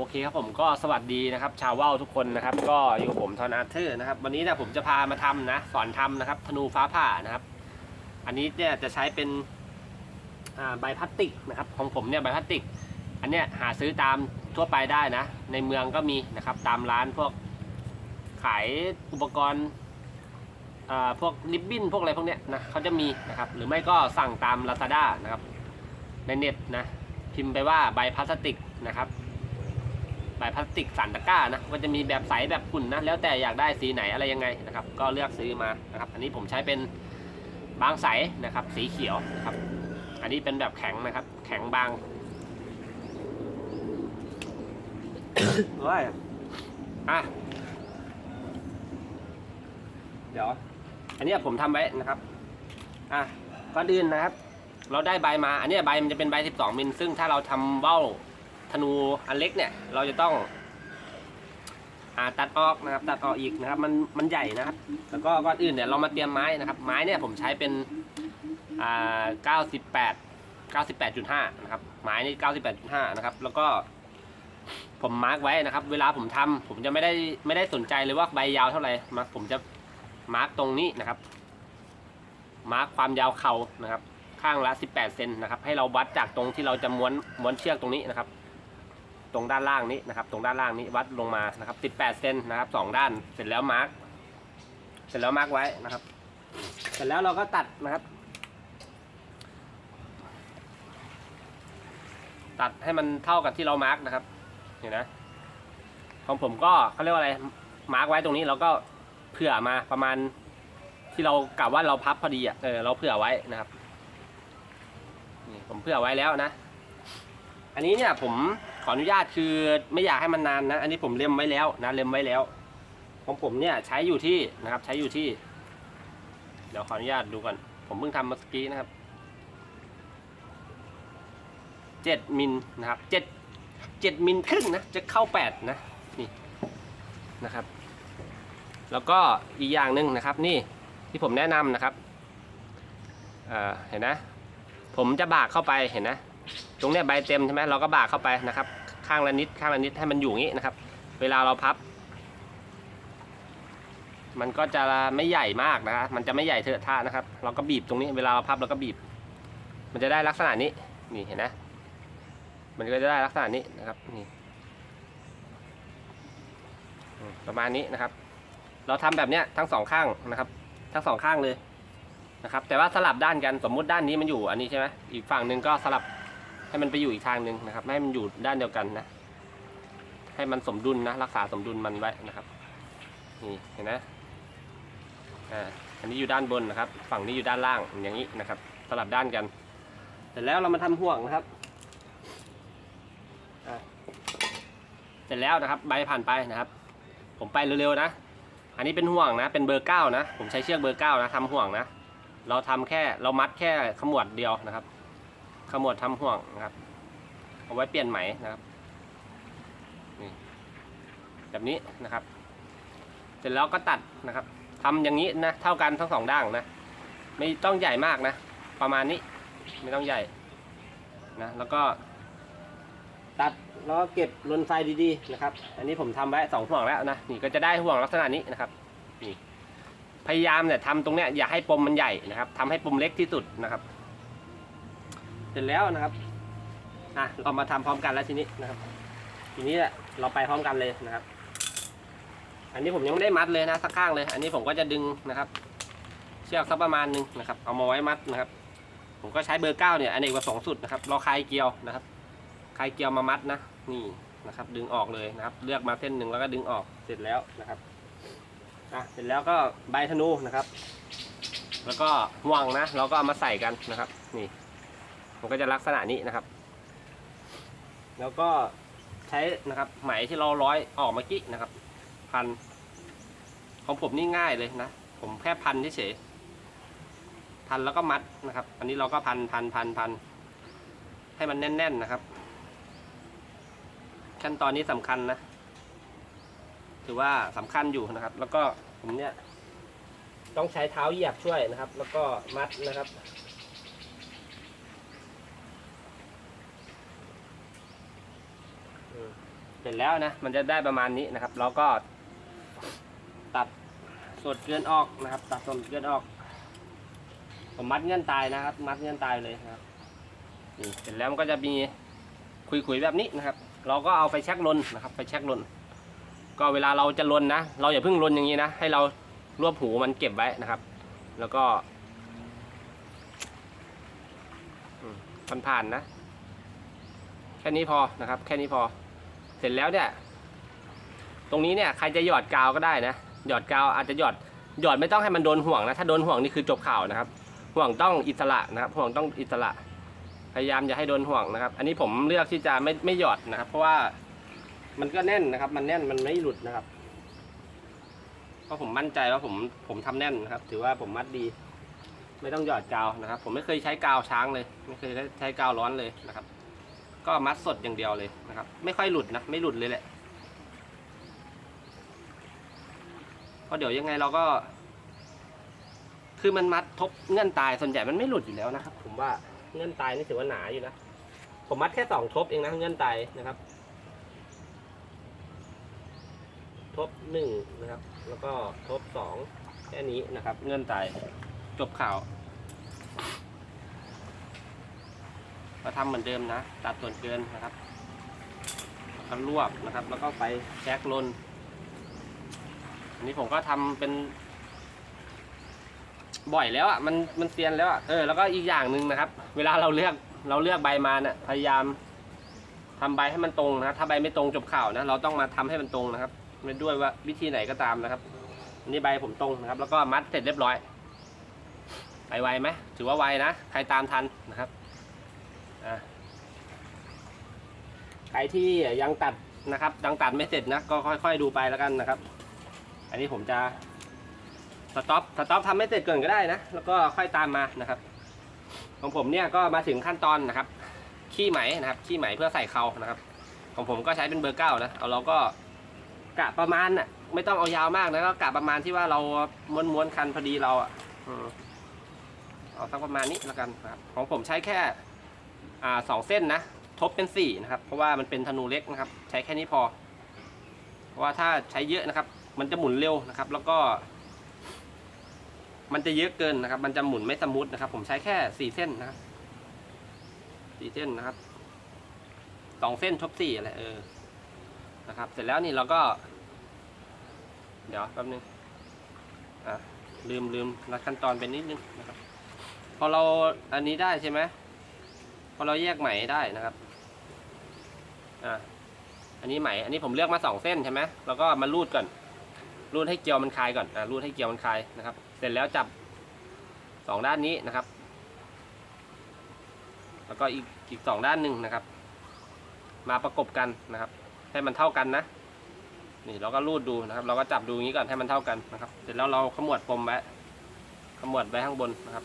โอเคครับผมก็สวัสดีนะครับ ชาวว่าวทุกคนนะครับ ก็อยู่กับผมทอนอาร์เธอร์นะครับ วันนี้เนี่ยผมจะพามาทำนะสอนทำนะครับ ธนูฟ้าผ่านะครับ อันนี้เนี่ยจะใช้เป็นอ่าใบพลาสติกนะครับ ของผมเนี่ยใบพลาสติก อันเนี้ยหาซื้อตามทั่วไปได้นะ ในเมืองก็มีนะครับ ตามร้านพวกขายอุปกรณ์อ่าพวกริบบิ้นพวกอะไรพวกเนี้ยนะเขาจะมีนะครับ หรือไม่ก็สั่งตาม Lazada นะครับ ในเน็ตนะพิมพ์ไปว่าใบพลาสติกนะครับ ใบพลาสติกสันตะกร้านะก็จะมีแบบใสแบบขุ่นนะแล้วแต่อยากได้สีไหนอะไรยังไงนะครับ ก็เลือกซื้อมานะครับอันนี้ผมใช้เป็นบางใสนะครับ สีเขียวนะครับ อันนี้เป็นแบบแข็งนะครับ แข็งบางว้ายอะเดี๋ยว อันเนี้ยผมทำไว้นะครับ อะก่อนอื่นนะครับ เราได้ใบมา อันเนี้ยใบมันจะเป็นใบ 12 มิล ซึ่งถ้าเราทำเบ้า ธนูอันเล็กเนี่ย เราจะต้องอาตัดออกนะครับ ตัดออกอีกนะครับ มันมันใหญ่นะครับ แล้วก็ก่อนอื่นเนี่ยเรามาเตรียมไม้นะครับ ไม้เนี่ยผมใช้เป็นอ่า98 98.5นะครับ ไม้นี่98.5นะครับ แล้วก็ผมมาร์กไว้นะครับ เวลาผมทำผมจะไม่ได้ไม่ได้สนใจเลยว่าใบยาวเท่าไหร่มาผมจะมาร์กตรงนี้นะครับ มาร์กความยาวเข่านะครับ ข้างละ 18 เซนนะครับ ให้เราวัดจากตรงที่เราจะม้วนม้วนเชือกตรงนี้นะครับ ตรงด้านล่างนี้นะครับ ตรงด้านล่างนี้วัดลงมานะครับ 18เซนนะครับสองด้านเสร็จแล้วมาร์กเสร็จแล้วมาร์กไว้นะครับ เสร็จแล้วเราก็ตัดนะครับ ตัดให้มันเท่ากับที่เรามาร์กนะครับเห็นนะของผมก็เขาเรียกว่าอะไรมาร์กไว้ตรงนี้เราก็เผื่อมาประมาณที่เรากะว่าเราพับพอดีอะเออเราเผื่อไว้นะครับนี่ผมเผื่อไว้แล้วนะ อันนี้เนี่ยผม ออนุญาตคือไม่อยากให้มันนานนะ อันนี้ผมเล็มไว้แล้วนะเล็มไว้แล้ว ของผมเนี่ยใช้อยู่ที่นะครับ ใช้อยู่ที่ เดี๋ยวขออนุญาตดูก่อน ผมเพิ่งทำเมื่อกี้นะครับเจ็ดมิลนะครับเจ็ดเจ็ดมิลครึ่งนะจะเข้าแปดนะนี่นะครับ แล้วก็อีกอย่างหนึ่งนะครับนี่ที่ผมแนะนำนะครับเเห็นนะ ผมจะบากเข้าไปเห็นนะ ตรงเนี้ยใบเต็มใช่ไหมเราก็บากเข้าไปนะครับ ข้างละนิดข้างละนิดให้มันอยู่งี้นะครับ เวลาเราพับ มันก็จะไม่ใหญ่มากนะครับมันจะไม่ใหญ่เทอะทะนะครับ เราก็บีบตรงนี้ เวลาเราพับเราก็บีบ มันจะได้ลักษณะนี้นี่เห็นนะมันก็จะได้ลักษณะนี้นะครับนี่ประมาณนี้นะครับ เราทำแบบเนี้ยทั้งสองข้างนะครับ ทั้งสองข้างเลยนะครับ แต่ว่าสลับด้านกันสมมุติด้านนี้มันอยู่อันนี้ใช่ไหมอีกฝั่งหนึ่งก็สลับ ให้มันไปอยู่อีกทางหนึ่งนะครับ ไม่ให้มันอยู่ด้านเดียวกันนะ ให้มันสมดุลนะ รักษาสมดุลมันไว้นะครับ นี่เห็นไหมอ่า อันนี้อยู่ด้านบนนะครับ ฝั่งนี้อยู่ด้านล่างอย่างนี้นะครับ สลับด้านกัน เสร็จแล้วเรามาทำห่วงนะครับเสร็จแล้วนะครับ ใบผ่านไปนะครับ ผมไปเร็วๆนะ อันนี้เป็นห่วงนะ เป็นเบอร์เก้านะ ผมใช้เชือกเบอร์เก้านะทำห่วงนะ เราทำแค่ เรามัดแค่ขมวดเดียวนะครับ ขมวดทำห่วงนะครับ เอาไว้เปลี่ยนไหมนะครับนี่แบบนี้นะครับ เสร็จแล้วก็ตัดนะครับทำอย่างนี้นะ เท่ากันทั้งสองด้านนะ ไม่ต้องใหญ่มากนะ ประมาณนี้ไม่ต้องใหญ่นะ แล้วก็ ตัดแล้วก็เก็บลนไฟดีๆนะครับ อันนี้ผมทำไว้สองห่วงแล้วนะ นี่ก็จะได้ห่วงลักษณะนี้นะครับ นี่ พยายามเนี่ยทำตรงเนี้ยอย่าให้ปมมันใหญ่นะครับทำให้ปมเล็กที่สุดนะครับ เสร็จแล้วนะครับอะเรามาทำพร้อมกันแล้วทีนี้นะครับ ทีนี้เราไปพร้อมกันเลยนะครับ อันนี้ผมยังไม่ได้มัดเลยนะสักข้างเลย อันนี้ผมก็จะดึงนะครับ เชือกสักประมาณหนึงนะครับ เอามาไว้มัดนะครับ ผมก็ใช้เบอร์เก้าเนี่ยอันเอกประสงค์สุดนะครับเราคลายเกลียวนะครับคลายเกลียวมามัดนะนี่นะครับ ดึงออกเลยนะครับ เลือกมาเส้นหนึ่งแล้วก็ดึงออกเสร็จแล้วนะครับอะเสร็จแล้วก็ใบธนูนะครับ แล้วก็ห่วงนะ เราก็เอามาใส่กันนะครับ นี่ มันก็จะลักษณะนี้นะครับ แล้วก็ใช้นะครับไหมที่เราร้อยออกเมื่อกี้นะครับ พัน ของผมนี่ง่ายเลยนะ ผมแค่พันเฉยพันแล้วก็มัดนะครับ อันนี้เราก็พันพันพันพันให้มันแน่น ๆนะครับ ขั้นตอนนี้สำคัญนะ ถือว่าสำคัญอยู่นะครับ แล้วก็ผมเนี่ย ต้องใช้เท้าเหยียบช่วยนะครับ แล้วก็มัดนะครับ อืมเห็น ร็จแล้วนะ มันจะได้ประมาณนี้นะครับเราก็ ตัดส่วนเกลือนออกนะครับ ตัดส่วนเกลือนออก ผมมัดเงื่อนตายนะครับ มัดเงื่อนตายเลยนะครับนี่เสร็จแล้วมันก็จะมีคุยๆแบบนี้นะครับ เราก็เอาไฟแช็กลนนะครับ ไฟแช็กลน ก็เวลาเราจะลนนะ เราอย่าเพิ่งลนอย่างนี้นะ ให้เรารวบหูมันเก็บไว้นะครับ แล้วก็ผ่านๆนะ แค่นี้พอนะครับ แค่นี้พอ เสร็จแล้วเนี่ย ตรงนี้เนี่ยใครจะหยอดกาวก็ได้นะ หยอดกาวอาจจะหยอดหยอดไม่ต้องให้มันโดนห่วงนะ ถ้าโดนห่วงนี่คือจบข่าวนะครับ ห่วงต้องอิสระนะครับ ห่วงต้องอิสระ พยายามอย่าให้โดนห่วงนะครับ อันนี้ผมเลือกที่จะไม่ไม่หยอดนะครับ เพราะว่ามันก็แน่นนะครับ มันแน่นมันไม่หลุดนะครับ เพราะผมมั่นใจว่าผมผมทำแน่นนะครับ ถือว่าผมมัดดี ไม่ต้องหยอดกาวนะครับ ผมไม่เคยใช้กาวช้างเลย ไม่เคยใช้กาวร้อนเลยนะครับ ก็มัดสดอย่างเดียวเลยนะครับ ไม่ค่อยหลุดนะ ไม่หลุดเลยแหละเพราะเดี๋ยวยังไงเราก็ คือมันมัดทบเงื่อนตายส่วนใหญ่มันไม่หลุดอยู่แล้วนะครับ ผมว่าเงื่อนตายนี่ถือว่าหนาอยู่นะ ผมมัดแค่สองทบเองนะเงื่อนตายนะครับ ทบหนึ่งนะครับ แล้วก็ทบสองแค่นี้นะครับ เงื่อนตายจบข่าว ก็ทำเหมือนเดิมนะ ตัดส่วนเกินนะครับแล้วก็รวบนะครับ แล้วก็ไปแช็กลนอันนี้ผมก็ทำเป็น บ่อยแล้วอะมันมันเซียนแล้วอะเออแล้วก็อีกอย่างหนึ่งนะครับ เวลาเราเลือกเราเลือกใบมาเนี่ยพยายามทำใบให้มันตรงนะถ้าใบไม่ตรงจบข่าวนะเราต้องมาทำให้มันตรงนะครับไม่ด้วยว่าวิธีไหนก็ตามนะครับอันนี้ใบผมตรงนะครับ แล้วก็มัดเสร็จเรียบร้อยไปไวไหมถือว่าไวนะ ใครตามทันนะครับ อะใครที่ยังตัดนะครับยังตัดไม่เสร็จนะก็ค่อย ๆ ดูไปแล้วกันนะครับ อันนี้ผมจะสต็อปสต็อปทำไม่เสร็จก่อนก็ได้นะ แล้วก็ค่อยตามมานะครับ ของผมเนี่ยก็มาถึงขั้นตอนนะครับ ขี้ไหมนะครับขี้ไหมเพื่อใส่เขานะครับ ของผมก็ใช้เป็นเบอร์เก้านะเอาเราก็กะประมาณน่ะไม่ต้องเอายาวมากนะก็กะประมาณที่ว่าเราม้วนม้วนๆคันพอดีเราอะเอาสักประมาณนี้แล้วกันนะครับ ของผมใช้แค่ อ่าสองเส้นนะทบเป็นสี่นะครับ เพราะว่ามันเป็นธนูเล็กนะครับ ใช้แค่นี้พอ เพราะว่าถ้าใช้เยอะนะครับ มันจะหมุนเร็วนะครับ แล้วก็ มันจะเยอะเกินนะครับ มันจะหมุนไม่สมูทนะครับ ผมใช้แค่สี่เส้นนะครับสี่เส้นนะครับสองเส้นทบสี่อะไรเออนะครับ เสร็จแล้วนี่เราก็ เดี๋ยวแป๊บนึงอะลืมลืมรัดขั้นตอนไปนิดนึงนะครับ พอเราอันนี้ได้ใช่ไหม พอเราแยกไหมได้นะครับอะอันนี้ไหมอันนี้ผมเลือกมาสองเส้นใช่ไหมแล้วก็มารูดก่อน รูดให้เกลียวมันคลายก่อนอะรูดให้เกลียวมันคลายนะครับ เสร็จแล้วจับสองด้านนี้นะครับ แล้วก็อีกอีกสองด้านหนึ่งนะครับ มาประกบกันนะครับ ให้มันเท่ากันนะนี่เราก็รูดดูนะครับ เราก็จับดูอย่างนี้ก่อนให้มันเท่ากันนะครับ เสร็จแล้วเราขมวดปมไว้ขมวดไว้ข้างบนนะครับ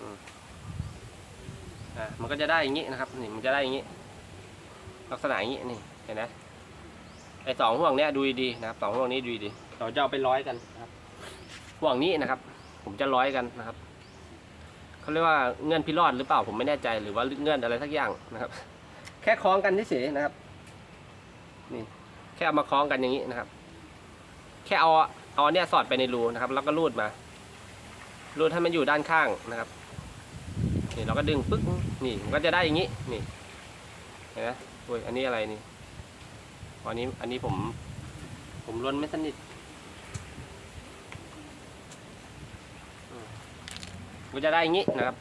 อืม อ่ามันก็จะได้อย่างนี้นะครับนี่มันจะได้อย่างนี้ ลักษณะอย่างนี้นี่เห็นไหมไอ้สองห่วงเนี้ยดูดีๆนะครับสองห่วงนี้ดูดีเราจะเอาไปร้อยกันนะครับห่วงนี้นะครับ ผมจะร้อยกันนะครับเขาเรียกว่าเงื่อนพิรอดหรือเปล่าผมไม่แน่ใจหรือว่าเงื่อนอะไรสักอย่างนะครับ แค่คล้องกันเฉยๆนะครับ นี่ แค่เอามาคล้องกันอย่างนี้นะครับ แค่เอาเอาเนี่ยสอดไปในรูนะครับ แล้วก็รูดมารูดให้มันอยู่ด้านข้างนะครับ นี่เราก็ดึงปึ๊กนี่มันก็จะได้อย่างนี้นี่เห็นไหมโอ้ยอันนี้อะไรนี่อันนี้อันนี้ผม ผมล้วนไม่สนิทมก็จะได้อย่างนี้นะครับ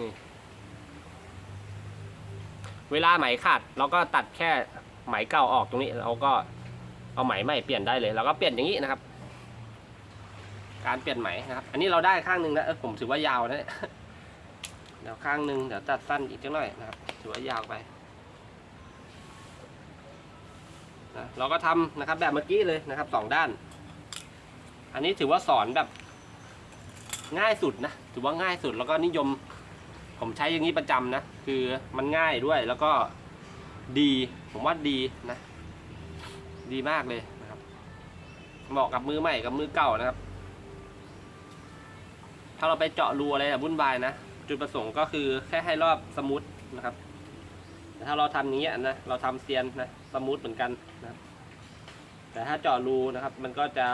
นี่เวลาไหมขาดเราก็ตัดแค่ไหมเก่าออกตรงนี้เราก็เอาไหมใหม่เปลี่ยนได้เลยเราก็เปลี่ยนอย่างนี้นะครับ การเปลี่ยนไหมนะครับ อันนี้เราได้ข้างหนึ่งแล้วเออผมถือว่ายาวนะ ดี๋ยวข้างหนึ่งเดี๋ยวตัดสั้นอีกจังหน่อยนะครับถือว่ายาวไปนะเราก็ทำนะครับแบบเมื่อกี้เลยนะครับสองด้าน อันนี้ถือว่าสอนแบบง่ายสุดนะถือว่าง่ายสุดแล้วก็นิยม ผมใช้อย่างนี้ประจำนะ คือมันง่ายด้วยแล้วก็ดีผมว่าดีนะ ดีมากเลยนะครับ เหมาะกับมือใหม่กับมือเก่านะครับ ถ้าเราไปเจาะรูอะไรแบบวุ่นวายนะ จุดประสงค์ก็คือแค่ให้รอบสมูทนะครับแต่ถ้าเราทำอย่างเงี้นะเราทำเซียนนะสมูทเหมือนกันนะครับ แต่ถ้าเจาะรูนะครับ มันก็จะ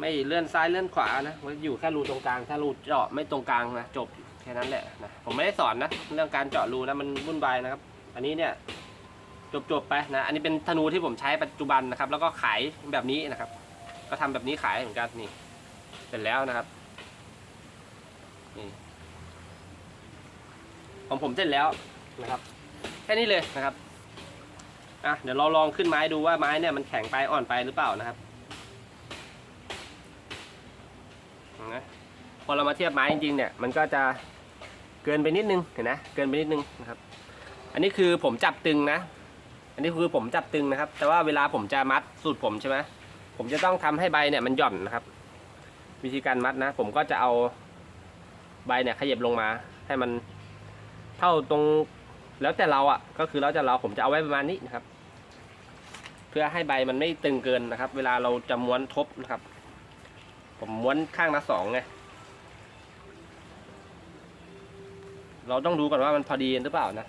ไม่เลื่อนซ้ายเลื่อนขวานะมันอยู่แค่รูตรงกลาง ถ้ารูเจาะไม่ตรงกลางนะจบแค่นั้นแหละนะผมไม่ได้สอนนะเรื่องการเจาะรูนะมันวุ่นวายนะครับ อันนี้เนี่ยจบจบไปนะอันนี้เป็นธนูที่ผมใช้ปัจจุบันนะครับ แล้วก็ขายแบบนี้นะครับ ก็ทำแบบนี้ขายเหมือนกันนี่เสร็จแล้วนะครับ ของผมเสร็จแล้วนะครับ แค่นี้เลยนะครับอะเดี๋ยวเราลองขึ้นไม้ดูว่าไม้เนี่ยมันแข็งไปอ่อนไปหรือเปล่านะครับนะพอเรามาเทียบไม้จริงๆเนี่ยมันก็จะเกินไปนิดนึงเห็นนะเกินไปนิดนึงนะครับ อันนี้คือผมจับตึงนะ อันนี้คือผมจับตึงนะครับ แต่ว่าเวลาผมจะมัดสูตรผมใช่ไหมผมจะต้องทำให้ใบเนี่ยมันหย่อนนะครับ วิธีการมัดนะ ผมก็จะเอา ใบเนี่ยขยับลงมา ให้มันเท่าตรงแล้วแต่เราอะ ก็คือแล้วแต่เราผมจะเอาไว้ประมาณนี้นะครับ เพื่อให้ใบมันไม่ตึงเกินนะครับ เวลาเราจะม้วนทบนะครับ ผมม้วนข้างละสองไงเราต้องดูก่อนว่ามันพอดีหรือเปล่านะ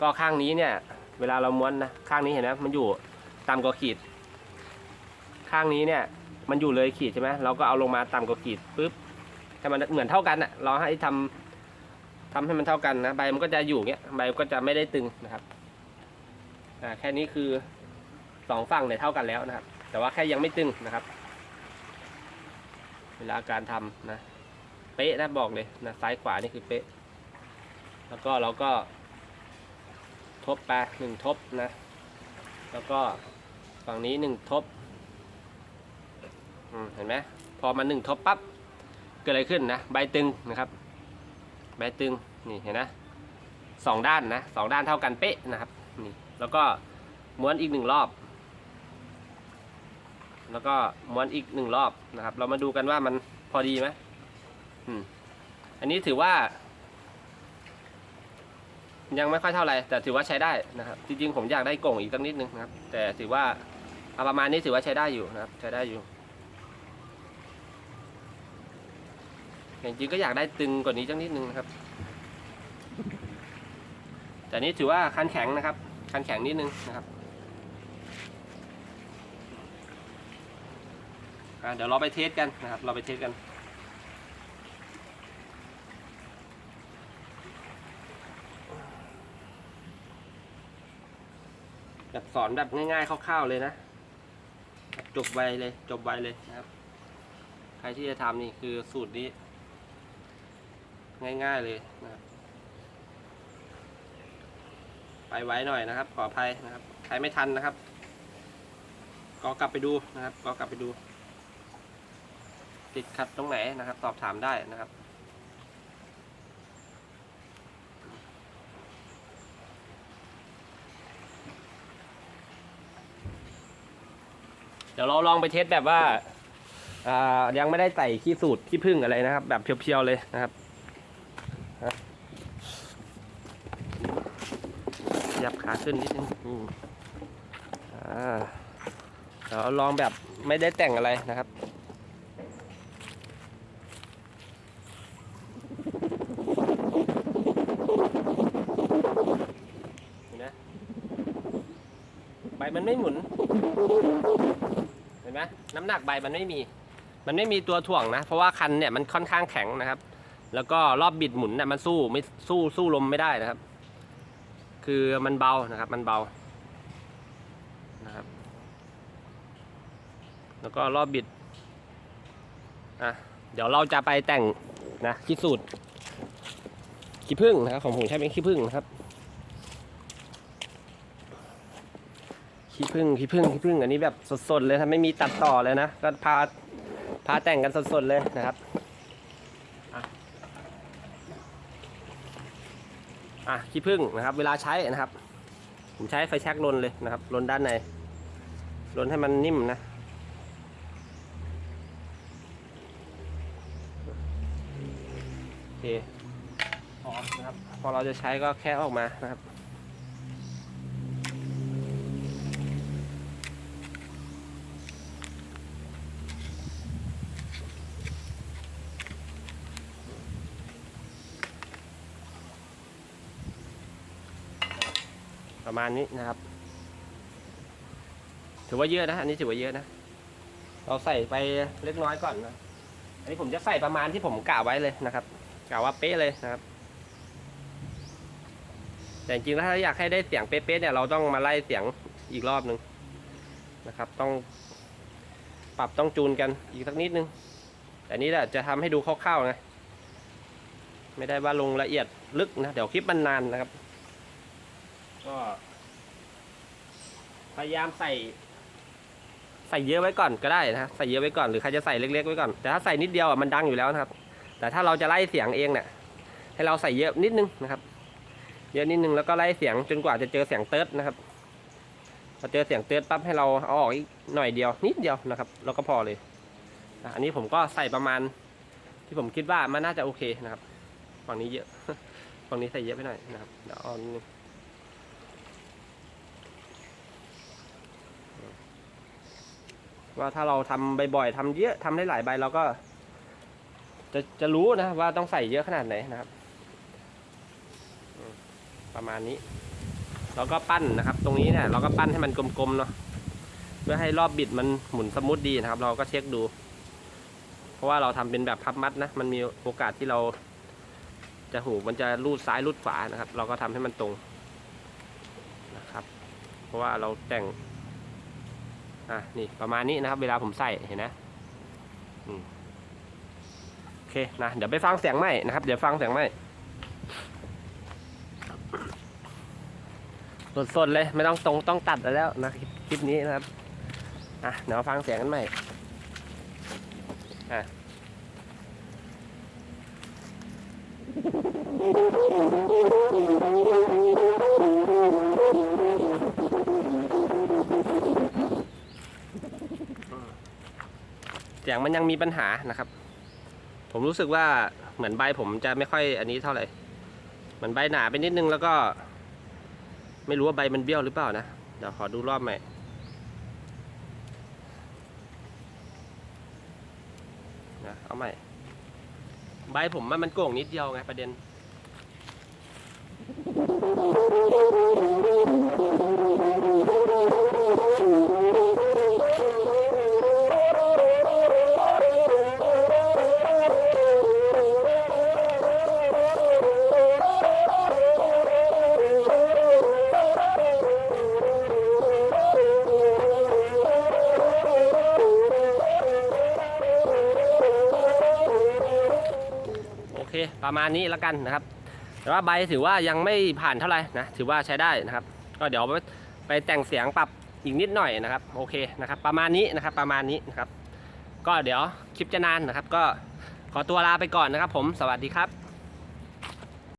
ก็ข้างนี้เนี่ย เวลาเราม้วนนะข้างนี้เห็นไหมมันอยู่ต่ำกว่าขีด ข้างนี้เนี่ย มันอยู่เลยขีดใช่ไหมเราก็เอาลงมาต่ำกว่าขีดปุ๊บ ให้มันเหมือนเท่ากันอะ เราให้ทำทำให้มันเท่ากันนะใบมันก็จะอยู่เงี้ยใบก็จะไม่ได้ตึงนะครับอ่าแค่นี้คือสองฝั่งเนี่ยเท่ากันแล้วนะครับ แต่ว่าแค่ยังไม่ตึงนะครับ เวลาการทำนะเป๊ะนะบอกเลยนะซ้ายขวานี่คือเป๊ะ แล้วก็เราก็ทบไปหนึ่งทบนะ แล้วก็ฝั่งนี้หนึ่งทบเห็นไหมพอมาหนึ่งทบปั๊บ กิดอะไรขึ้นนะใบตึงนะครับ ใบตึงนี่เห็นนะสองด้านนะสองด้านเท่ากันเป๊ะนะครับนี่แล้วก็ม้วนอีกหนึ่งรอบ แล้วก็ม้วนอีกหนึ่งรอบนะครับ เรามาดูกันว่ามันพอดีไหมอืมอันนี้ถือว่า ยังไม่ค่อยเท่าไหร่แต่ถือว่าใช้ได้นะครับจริงๆผมอยากได้กล่องอีกสักนิดนึงนะครับ แต่ถือว่าเอาประมาณนี้ถือว่าใช้ได้อยู่นะครับ ใช้ได้อยู่แต่ จริงๆก็อยากได้ตึงกว่านี้สักนิดนึงนะครับ แต่นี้ถือว่าคันแข็งนะครับ คันแข็งนิดนึงนะครับเดี๋ยวเราไปเทสกันนะครับ เราไปเทสกันแบบสอนแบบง่ายๆคร่าวๆเลยนะ จบไวเลย จบไวเลยนะครับ ใครที่จะทำนี่คือสูตรนี้ ง่ายๆเลยนะครับ ไปไว้หน่อยนะครับ ขออภัยนะครับ ใครไม่ทันนะครับ ก็กลับไปดูนะครับ ก็กลับไปดู ติดขัดตรงไหนนะครับ สอบถามได้นะครับเดี๋ยวเราลองไปเทสแบบว่าายังไม่ได้ใส่ขี้สูตรขี้ผึ้งอะไรนะครับ แบบเพียวๆเลยนะครับฮะยับ ขึ้นนิดนึงอ่าเดี๋ยวลองแบบไม่ได้แต่งอะไรนะครับเห็นไหมใบมันไม่หมุน เห็นไหมน้ำหนักใบมันไม่มี มันไม่มีตัวถ่วงนะ เพราะว่าคันเนี่ยมันค่อนข้างแข็งนะครับ แล้วก็รอบบิดหมุนเนี่ยมันสู้ไม่สู้สู้ลมไม่ได้นะครับ คือมันเบานะครับ มันเบานะครับ แล้วก็รอบบิดอะเดี๋ยวเราจะไปแต่งนะขี้สูตรขี้ผึ้งนะครับของผมใช้เป็นขี้ผึ้งนะครับขี้ผึ้งขี้ผึ้งขี้ผึ้งอันนี้แบบสดๆเลยครับไม่มีตัดต่อเลยนะ ก็พาพาแต่งกันสดๆเลยนะครับอะอะ ขี้ผึ้งนะครับ เวลาใช้นะครับ ผมใช้ไฟแช็กลนเลยนะครับลนด้านในลนให้มันนิ่มนะโอเคพอนะครับ พอเราจะใช้ก็แค่ออกมานะครับ ประมาณนี้นะครับ ถือว่าเยอะนะ อันนี้ถือว่าเยอะนะ เราใส่ไปเล็กน้อยก่อนนะ อันนี้ผมจะใส่ประมาณที่ผมกะไว้เลยนะครับกะว่าเป๊ะเลยนะครับ แต่จริงๆแล้วถ้าอยากให้ได้เสียงเป๊ะๆเนี่ยเราต้องมาไล่เสียงอีกรอบหนึ่งนะครับ ต้องปรับต้องจูนกันอีกสักนิดนึง แต่นี้แหละจะทำให้ดูคร่าวๆนะ ไม่ได้ว่าลงละเอียดลึกนะ เดี๋ยวคลิปมันนานนะครับ ก็ พยายามใส่ใส่เยอะไว้ก่อนก็ได้นะใส่เยอะไว้ก่อนหรือใครจะใส่เล็กๆไว้ก่อนแต่ถ้าใส่นิดเดียวอะมันดังอยู่แล้วนะครับ แต่ถ้าเราจะไล่เสียงเองเนี่ยให้เราใส่เยอะนิดนึงนะครับ เยอะนิดนึงแล้วก็ไล่เสียงจนกว่าจะเจอเสียงเติร์ดนะครับพอเจอเสียงเติร์ดปั๊บให้เราเอาออกอีกหน่อยเดียว นิดเดียวนะครับเราก็พอเลยอะอันนี้ผมก็ใส่ประมาณ ที่ผมคิดว่ามันน่าจะโอเคนะครับฝั่งนี้เยอะฝั่งนี้ใส่เยอะไปหน่อยนะครับเดี๋ยวเอานิดนึง ว่าถ้าเราทำบ่อยๆทำเยอะทำได้หลายใบเราก็ จะจะรู้นะว่าต้องใส่เยอะขนาดไหนนะครับ ประมาณนี้ เราก็ปั้นนะครับ ตรงนี้เนี่ยเราก็ปั้นให้มันกลมๆเนาะเพื่อให้รอบบิดมันหมุนสมูทดีนะครับ เราก็เช็คดู เพราะว่าเราทำเป็นแบบพับมัดนะมันมีโอกาสที่เราจะหูมันจะรูดซ้ายรูดขวานะครับ เราก็ทำให้มันตรงนะครับ เพราะว่าเราแต่ง อะนี่ประมาณนี้นะครับ เวลาผมใส่เห็นนะโอเคนะเดี๋ยวไปฟังเสียงไหมนะครับ เดี๋ยวฟังเสียงไหมสดๆเลยไม่ต้องตรงต้องตัดแล้วนะคลิปนี้นะครับอะเดี๋ยวฟังเสียงกันใหม่อะ สียงมันยังมีปัญหานะครับ ผมรู้สึกว่าเหมือนใบผมจะไม่ค่อยอันนี้เท่าไหร่เหมือนใบหนาไปนิดนึงแล้วก็ ไม่รู้ว่าใบมันเบี้ยวหรือเปล่านะเดี๋ยวขอดูรอบใหม่นะเอาใหม่ ใบผมมันมันโก่งนิดเดียวไงประเด็นโอ ประมาณนี้แล้วกันนะครับ แต่ว่าใบถือว่ายังไม่ผ่านเท่าไหร่นะถือว่าใช้ได้นะครับ ก็เดี๋ยวไปไปแต่งเสียงปรับอีกนิดหน่อยนะครับโอเคนะครับ ประมาณนี้นะครับประมาณนี้นะครับ ก็เดี๋ยวคลิปจะนานนะครับ ก็ขอตัวลาไปก่อนนะครับ ผมสวัสดีครับ